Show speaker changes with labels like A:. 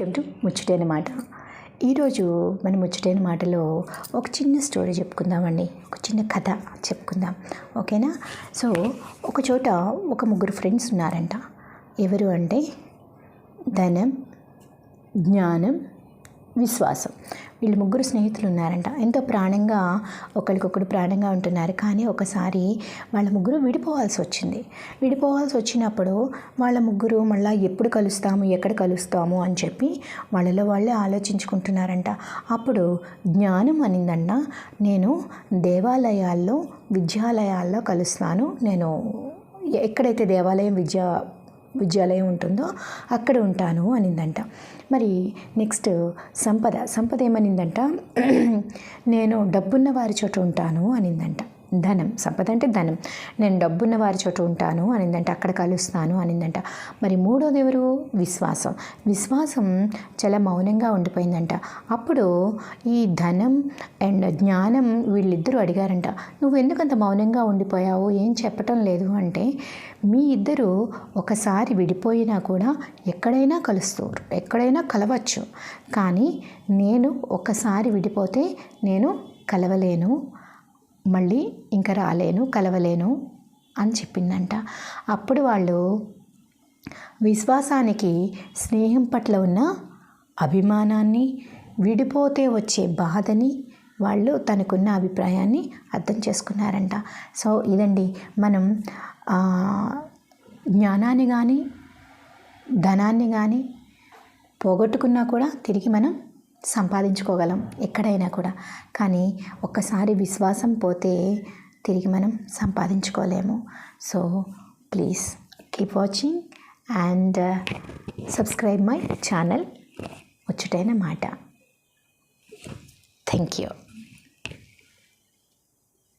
A: Welcome to ముచ్చటైన మాట. ఈరోజు మన ముచ్చటైన మాటలో ఒక చిన్న స్టోరీ చెప్పుకుందామండి. ఒక చిన్న కథ చెప్పుకుందాం. ఓకేనా? సో ఒక చోట ఒక ముగ్గురు ఫ్రెండ్స్ ఉన్నారంట. ఎవరు అంటే ధనం జ్ఞానం విశ్వాసం. వీళ్ళు ముగ్గురు స్నేహితులు ఉన్నారంట. ఎంతో ప్రాణంగా ఒకరికొకరు ప్రాణంగా ఉంటున్నారు. కానీ ఒకసారి వాళ్ళ ముగ్గురు విడిపోవాల్సి వచ్చింది. విడిపోవాల్సి వచ్చినప్పుడు వాళ్ళ ముగ్గురు మళ్ళీ ఎప్పుడు కలుస్తాము ఎక్కడ కలుస్తాము అని చెప్పి వాళ్ళలో వాళ్ళే ఆలోచించుకుంటున్నారంట. అప్పుడు జ్ఞానం అనిందంట నేను దేవాలయాల్లో విద్యాలయాల్లో కలుస్తాను. నేను ఎక్కడైతే దేవాలయం విద్యా విద్యాలయం ఉంటుందో అక్కడ ఉంటాను అనిందంట. మరి నెక్స్ట్ సంపద సంపద ఏమనిందంట? నేను డబ్బున్న వారి చోట ఉంటాను అనిందంట. ధనం సంపద అంటే ధనం. నేను డబ్బున్న వారి చోట ఉంటాను అనిందంట అక్కడ కలుస్తాను అనిందంట. మరి మూడోది ఎవరు? విశ్వాసం. విశ్వాసం చాలా మౌనంగా ఉండిపోయిందంట. అప్పుడు ఈ ధనం అండ్ జ్ఞానం వీళ్ళిద్దరూ అడిగారంట నువ్వు ఎందుకంత మౌనంగా ఉండిపోయావు? ఏం చెప్పటం లేదు? అంటే మీ ఇద్దరు ఒకసారి విడిపోయినా కూడా ఎక్కడైనా కలుస్తారు ఎక్కడైనా కలవచ్చు. కానీ నేను ఒకసారి విడిపోతే నేను కలవలేను మళ్ళీ ఇంకా రాలేను కలవలేను అని చెప్పిందంట. అప్పుడు వాళ్ళు విశ్వాసానికి స్నేహం పట్ల ఉన్న అభిమానాన్ని విడిపోతే వచ్చే బాధని వాళ్ళు తనకున్న అభిప్రాయాన్ని అర్థం చేసుకున్నారంట. సో ఇదండి. మనం జ్ఞానాన్ని కానీ ధనాన్ని కానీ పోగొట్టుకున్నా కూడా తిరిగి మనం సంపాదించుకోగలం ఎక్కడైనా కూడా. కానీ ఒక్కసారి విశ్వాసం పోతే తిరిగి మనం సంపాదించుకోలేము. So please keep watching and uh, subscribe my channel వచ్చుటైన మాట. Thank you.